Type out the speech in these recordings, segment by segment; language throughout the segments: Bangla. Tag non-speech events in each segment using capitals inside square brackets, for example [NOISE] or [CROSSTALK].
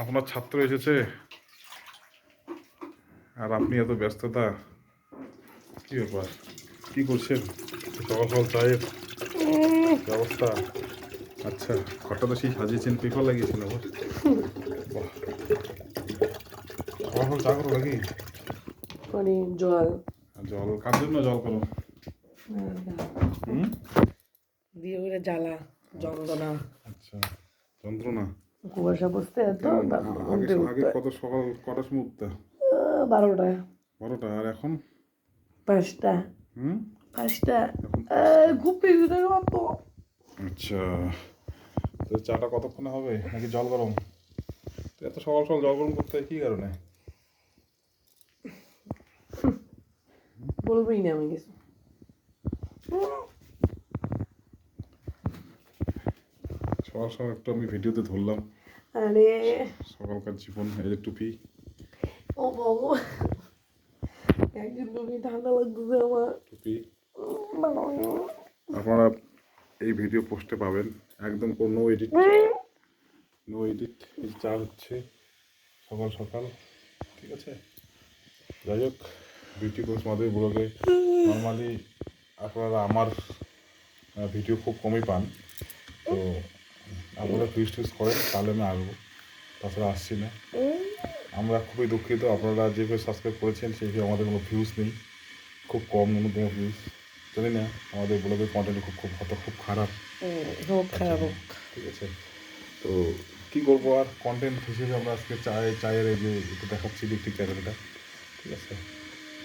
আপনার ছাত্র এসেছে। আর আপনি এত ব্যস্ততা কি ব্যাপার? কি করছেন? সকাল সকাল চায়ের ব্যবস্থা। আচ্ছা ঘরটা তো সেই সাজিয়েছেন পেপার লাগিয়েছেন আবার। সকাল সকাল চা করো নাকি? মানে জল। জল কার জন্য জল করো? হুম? দিয়ে জ্বালা যন্ত্রণা। আচ্ছা যন্ত্রণা। কুয়াশা বসতে এত আগে আগে কত সকাল কটার সময় উঠতে বারোটা। বারোটা আর এখন? পাঁচটা। হুম? পাঁচটা। ঘুপি দিতে অত আচ্ছা। তো চাটা কতক্ষণে হবে? নাকি জল গরম? তো এত সকাল সকাল জল গরম করতে হয় কী কারণে? বলবেই না আমি কিছু। সকাল সকাল একটু আমি ভিডিওতে ধরলাম। আরে। সকালকার জীবন এই যে টুপি। ও বাবু। একদিন তুমি ঠান্ডা লাগতেছে আমার। টুপি। আপনারা এই ভিডিও পোস্টে পাবেন। একদম কোনো এডিট নো এডিট চা হচ্ছে সকাল সকাল। ঠিক আছে? যাই হোক বিউটি কোর্স মাধবী ব্লগে নর্মালি আপনারা আমার ভিডিও খুব কমই পান। তো আপনারা টুইস টুইস করেন তাহলে আমি আসব। তাছাড়া আসছি না। আমরা খুবই দুঃখিত। আপনারা যেভাবে সাবস্ক্রাইব করেছেন সেইভাবে আমাদের কোনো ভিউজ নেই। খুব কম ন্যূনতম ভিউজ জানি না আমাদের ব্লগের কন্টেন্ট খুব খুব হয়তো খুব খারাপ। হোক খারাপ ঠিক আছে। তো কি করব আর কন্টেন্ট হিসেবে আমরা আজকে চায় চায়ের এই যে একটু দেখাচ্ছি ইলেকট্রিক চ্যানেলটা ঠিক আছে?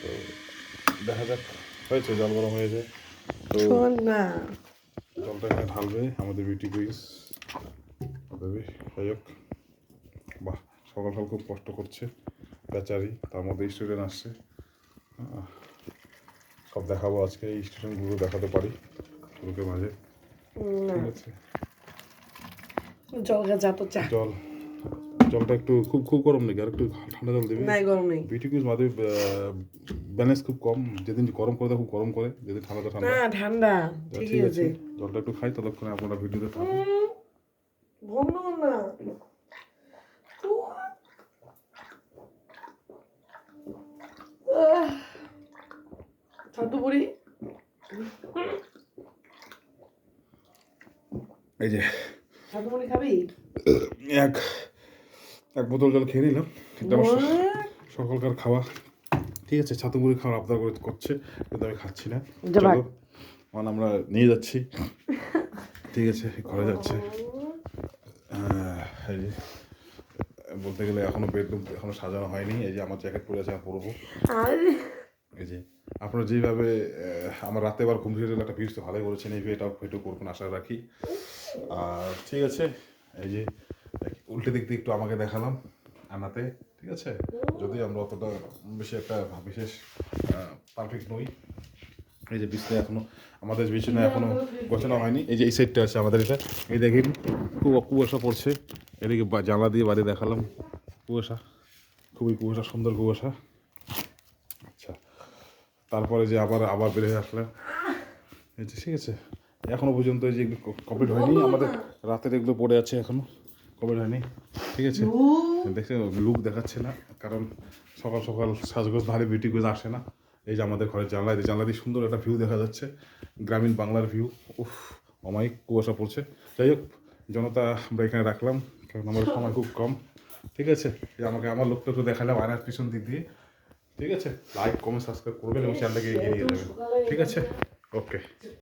তো দেখা যাক হয়েছে জল গরম হয়েছে। তো না। জলটা এখানে ঢালবে আমাদের বিউটি কুইজ দেবে যাই হোক বাহ সকাল সকাল খুব কষ্ট করছে বেচারি তার মধ্যে স্টুডেন্ট আসছে। সব দেখাবো আজকে এই স্টুডেন্টগুলো দেখাতে পারি লোকের মাঝে। ঠিক আছে। জল তো চা। জল জলটা একটু খুব খুব গরম নাকি? আর একটু ঠান্ডা জল দেবে? নাই গরম নেই। বিউটি কুইজ মাঝে ব্যালেন্স খুব কম। যেদিন গরম করে খুব গরম করে। যেদিন ঠান্ডা ঠান্ডা। না ঠান্ডা। ঠিক আছে। আছে। জলটা একটু খাই ততক্ষণে আপনারা ভিডিওতে থাকুন। ছাতু পুরি এই যে। খাবি? এক এক বোতল জল খেয়ে নিলাম। আমার সকালকার খাওয়া। ঠিক আছে ছাতু মুড়ি খাওয়ার আবদার করে করছে কিন্তু আমি খাচ্ছি না। চলো মানে আমরা নিয়ে যাচ্ছি। ঠিক আছে ঘরে যাচ্ছে। বলতে গেলে এখনও বেডরুম এখনও সাজানো হয়নি। এই যে আমার জ্যাকেট পরে আছে আমি পরবো। এই যে আপনারা যেভাবে আমার রাতে আবার ঘুম ফিরে একটা তো ভালোই করেছেন এই এটাও ভিডিও করবেন আশা রাখি। আর ঠিক আছে এই যে উল্টে দিক দিয়ে একটু আমাকে দেখালাম আনাতে ঠিক আছে? যদি আমরা অতটা বেশি একটা বিশেষ পারফেক্ট নই এই যে বিছনা এখনও আমাদের বিছানা এখনও গোছানো হয়নি। এই যে এই সাইডটা আছে আমাদের এটা। এই দেখেন খুব কুয়াশা পড়ছে। এদিকে জানলা দিয়ে বাড়ি দেখালাম। কুয়াশা খুবই কুয়াশা সুন্দর কুয়াশা। আচ্ছা তারপরে যে আবার আবার বের হয়ে আসলাম। এই যে ঠিক আছে। এখনও পর্যন্ত এই যে কমপ্লিট হয়নি। আমাদের রাতের এগুলো পড়ে আছে এখনও। কমপ্লিট হয়নি। ঠিক আছে। দেখছে লুক দেখাচ্ছে না। কারণ সকাল সকাল সাজগোজ ভারী বিউটি গোজ আসে না। এই যে আমাদের ঘরের জানলা এই জানলা দিয়ে সুন্দর একটা ভিউ দেখা যাচ্ছে। গ্রামীণ বাংলার ভিউ উফ অমায়িক কুয়াশা পড়ছে। যাই হোক জনতা আমরা এখানে রাখলাম কারণ আমার [LAUGHS] সময় খুব কম। ঠিক আছে এই আমাকে আমার লোকটা একটু দেখালাম আয়নার পিছন দিক দিয়ে। ঠিক আছে লাইক কমেন্ট সাবস্ক্রাইব করবেন এবং চ্যানেলটাকে এগিয়ে নিয়ে যাবেন। ঠিক আছে ওকে